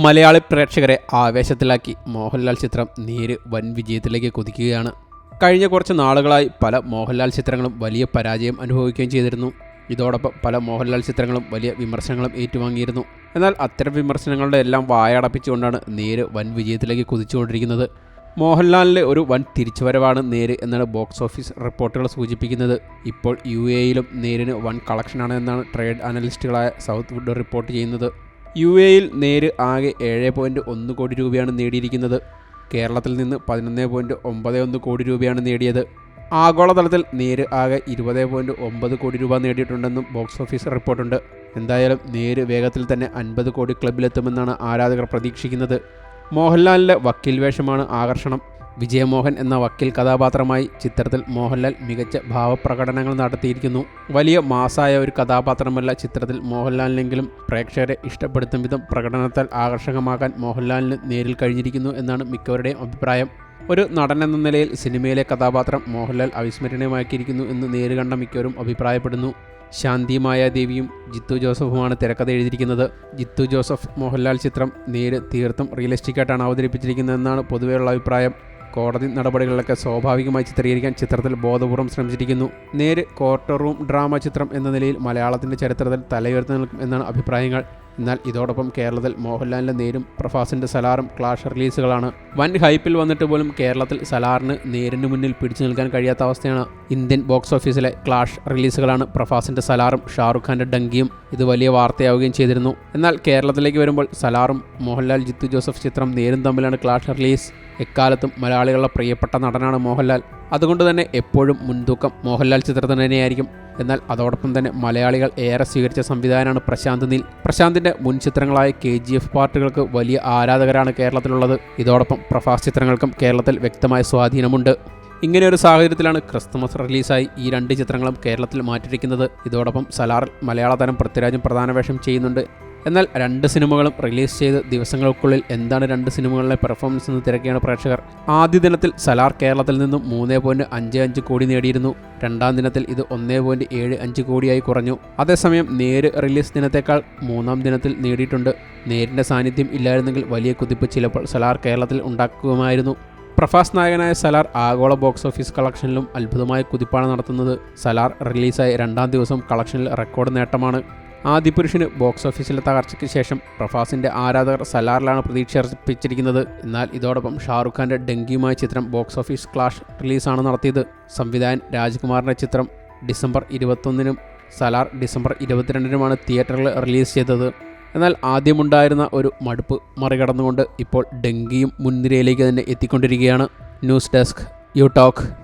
മലയാളി പ്രേക്ഷകരെ ആവേശത്തിലാക്കി. മോഹൻലാൽ ചിത്രം നേര് വൻ വിജയത്തിലേക്ക് കുതിക്കുകയാണ്. കഴിഞ്ഞ കുറച്ച് നാളുകളായി പല മോഹൻലാൽ ചിത്രങ്ങളും വലിയ പരാജയം അനുഭവിക്കുകയും ചെയ്തിരുന്നു. ഇതോടൊപ്പം പല മോഹൻലാൽ ചിത്രങ്ങളും വലിയ വിമർശനങ്ങളും ഏറ്റുവാങ്ങിയിരുന്നു. എന്നാൽ അത്തരം വിമർശനങ്ങളുടെ എല്ലാം വായടപ്പിച്ചുകൊണ്ടാണ് നേര് വൻ വിജയത്തിലേക്ക് കുതിച്ചുകൊണ്ടിരിക്കുന്നത്. മോഹൻലാലിന്റെ ഒരു വൻ തിരിച്ചുവരവാണ് നേര് എന്നാണ് ബോക്സ് ഓഫീസ് റിപ്പോർട്ടുകൾ സൂചിപ്പിക്കുന്നത്. ഇപ്പോൾ യു എയിലും നേരിന് വൻ കളക്ഷനാണ് എന്നാണ് ട്രേഡ് അനലിസ്റ്റുകളായ സൗത്ത് വുഡ് റിപ്പോർട്ട് ചെയ്യുന്നത്. യു എയിൽ നേര് ആകെ ഏഴ് പോയിന്റ് ഒന്ന് കോടി രൂപയാണ് നേടിയിരിക്കുന്നത്. കേരളത്തിൽ നിന്ന് പതിനൊന്ന് പോയിന്റ് ഒമ്പത് ഒന്ന് കോടി രൂപയാണ് നേടിയത്. ആഗോളതലത്തിൽ നേര് ആകെ ഇരുപത് പോയിന്റ് ഒമ്പത് കോടി രൂപ നേടിയിട്ടുണ്ടെന്നും ബോക്സ് ഓഫീസ് റിപ്പോർട്ടുണ്ട്. എന്തായാലും നേര് വേഗത്തിൽ തന്നെ അൻപത് കോടി ക്ലബിലെത്തുമെന്നാണ് ആരാധകർ പ്രതീക്ഷിക്കുന്നത്. മോഹൻലാലിന്റെ വക്കീൽ വേഷമാണ് ആകർഷണം. വിജയമോഹൻ എന്ന വക്കീൽ കഥാപാത്രമായി ചിത്രത്തിൽ മോഹൻലാൽ മികച്ച ഭാവപ്രകടനങ്ങൾ നടത്തിയിരിക്കുന്നു. വലിയ മാസായ ഒരു കഥാപാത്രമല്ല ചിത്രത്തിൽ മോഹൻലാലിനെങ്കിലും പ്രേക്ഷകരെ ഇഷ്ടപ്പെടുത്തും വിധം പ്രകടനത്താൽ ആകർഷകമാക്കാൻ മോഹൻലാലിന് നേരിൽ കഴിഞ്ഞിരിക്കുന്നു എന്നാണ് മിക്കവരുടെയും അഭിപ്രായം. ഒരു നടൻ എന്ന നിലയിൽ സിനിമയിലെ കഥാപാത്രം മോഹൻലാൽ അവിസ്മരണീയമാക്കിയിരിക്കുന്നു എന്ന് നേരുകണ്ട മിക്കവരും അഭിപ്രായപ്പെടുന്നു. ശാന്തി മായാദേവിയും ജിത്തു ജോസഫുമാണ് തിരക്കഥ എഴുതിയിരിക്കുന്നത്. ജിത്തു ജോസഫ് മോഹൻലാൽ ചിത്രം നേര് തീർത്തും റിയലിസ്റ്റിക്കായിട്ടാണ് അവതരിപ്പിച്ചിരിക്കുന്നതെന്നാണ് പൊതുവെയുള്ള അഭിപ്രായം. കോടതി നടപടികളിലൊക്കെ സ്വാഭാവികമായി ചിത്രീകരിക്കാൻ ചിത്രത്തിൽ ബോധപൂർവം ശ്രമിച്ചിരിക്കുന്നു. നേര് കോർട്ട് റൂം ഡ്രാമ ചിത്രം എന്ന നിലയിൽ മലയാളത്തിന്റെ ചരിത്രത്തിൽ തലയുയർത്തി നിൽക്കും എന്നാണ് അഭിപ്രായങ്ങൾ. എന്നാൽ ഇതോടൊപ്പം കേരളത്തിൽ മോഹൻലാലിന്റെ നേരും പ്രഭാസിന്റെ സലാറും ക്ലാഷ് റിലീസുകളാണ്. വൻ ഹൈപ്പിൽ വന്നിട്ട് പോലും കേരളത്തിൽ സലാറിന് നേരിന് മുന്നിൽ പിടിച്ചു നിൽക്കാൻ കഴിയാത്ത അവസ്ഥയാണ്. ഇന്ത്യൻ ബോക്സ് ഓഫീസിലെ ക്ലാഷ് റിലീസുകളാണ് പ്രഭാസിന്റെ സലാറും ഷാറുഖ് ഖാന്റെ ഡങ്കിയും ഇത് വലിയ വാർത്തയാവുകയും ചെയ്തിരുന്നു. എന്നാൽ കേരളത്തിലേക്ക് വരുമ്പോൾ സലാറും മോഹൻലാൽ ജിത്തു ജോസഫ് ചിത്രം നേരും തമ്മിലാണ് ക്ലാഷ് റിലീസ്. എക്കാലത്തും മലയാളികളുടെ പ്രിയപ്പെട്ട നടനാണ് മോഹൻലാൽ. അതുകൊണ്ട് തന്നെ എപ്പോഴും മുൻതൂക്കം മോഹൻലാൽ ചിത്രത്തിന് തന്നെയായിരിക്കും എന്നാൽ അതോടൊപ്പം തന്നെ മലയാളികൾ ഏറെ സ്വീകരിച്ച സംവിധാനമാണ് പ്രശാന്ത് നീൽ. പ്രശാന്തിന്റെ മുൻ ചിത്രങ്ങളായ കെ ജി എഫ് പാർട്ടുകൾക്ക് വലിയ ആരാധകരാണ് കേരളത്തിലുള്ളത്. ഇതോടൊപ്പം പ്രഭാസ് ചിത്രങ്ങൾക്കും കേരളത്തിൽ വ്യക്തമായ സ്വാധീനമുണ്ട്. ഇങ്ങനെ ഒരു സാഹചര്യത്തിലാണ് ക്രിസ്തുമസ് റിലീസായി ഈ രണ്ട് ചിത്രങ്ങളും കേരളത്തിൽ മാറ്റിയിരിക്കുന്നത്. ഇതോടൊപ്പം സലാറിൽ മലയാള താരം പൃഥ്വിരാജും പ്രധാന വേഷം ചെയ്യുന്നുണ്ട്. എന്നാൽ രണ്ട് സിനിമകളും റിലീസ് ചെയ്ത് ദിവസങ്ങൾക്കുള്ളിൽ എന്താണ് രണ്ട് സിനിമകളിലെ പെർഫോമൻസ് എന്ന് തിരക്കിയാണ് പ്രേക്ഷകർ. ആദ്യ ദിനത്തിൽ സലാർ കേരളത്തിൽ നിന്നും മൂന്നേ പോയിന്റ് അഞ്ച് അഞ്ച് കോടി നേടിയിരുന്നു. രണ്ടാം ദിനത്തിൽ ഇത് ഒന്നേ പോയിന്റ് ഏഴ് അഞ്ച് കോടിയായി കുറഞ്ഞു. അതേസമയം നേര് റിലീസ് ദിനത്തേക്കാൾ മൂന്നാം ദിനത്തിൽ നേടിയിട്ടുണ്ട്. നേരിന്റെ സാന്നിധ്യം ഇല്ലായിരുന്നെങ്കിൽ വലിയ കുതിപ്പ് ചിലപ്പോൾ സലാർ കേരളത്തിൽ ഉണ്ടാക്കുമായിരുന്നു. പ്രഭാസ് നായകനായ സലാർ ആഗോള ബോക്സ് ഓഫീസ് കളക്ഷനിലും അത്ഭുതമായ കുതിപ്പാണ് നടത്തുന്നത്. സലാർ റിലീസായ രണ്ടാം ദിവസം കളക്ഷനിൽ റെക്കോർഡ് നേട്ടമാണ്. ആദിപുരുഷന് ബോക്സ് ഓഫീസിലെ തകർച്ചയ്ക്ക് ശേഷം പ്രഭാസിന്റെ ആരാധകർ സലാറിലാണ് പ്രതീക്ഷ അർപ്പിച്ചിരിക്കുന്നത്. എന്നാൽ ഇതോടൊപ്പം ഷാറുഖ് ഖാന്റെ ഡെങ്കിയുമായ ചിത്രം ബോക്സ് ഓഫീസ് ക്ലാഷ് റിലീസാണ് നടത്തിയത്. സംവിധായകൻ രാജ്കുമാറിന്റെ ചിത്രം ഡിസംബർ ഇരുപത്തൊന്നിനും സലാർ ഡിസംബർ ഇരുപത്തിരണ്ടിനുമാണ് തിയേറ്ററിൽ റിലീസ് ചെയ്തത്. എന്നാൽ ആദ്യമുണ്ടായിരുന്ന ഒരു മടുപ്പ് മറികടന്നുകൊണ്ട് ഇപ്പോൾ ഡെങ്കിയും മുൻനിരയിലേക്ക് തന്നെ എത്തിക്കൊണ്ടിരിക്കുകയാണ്. News desk U talk.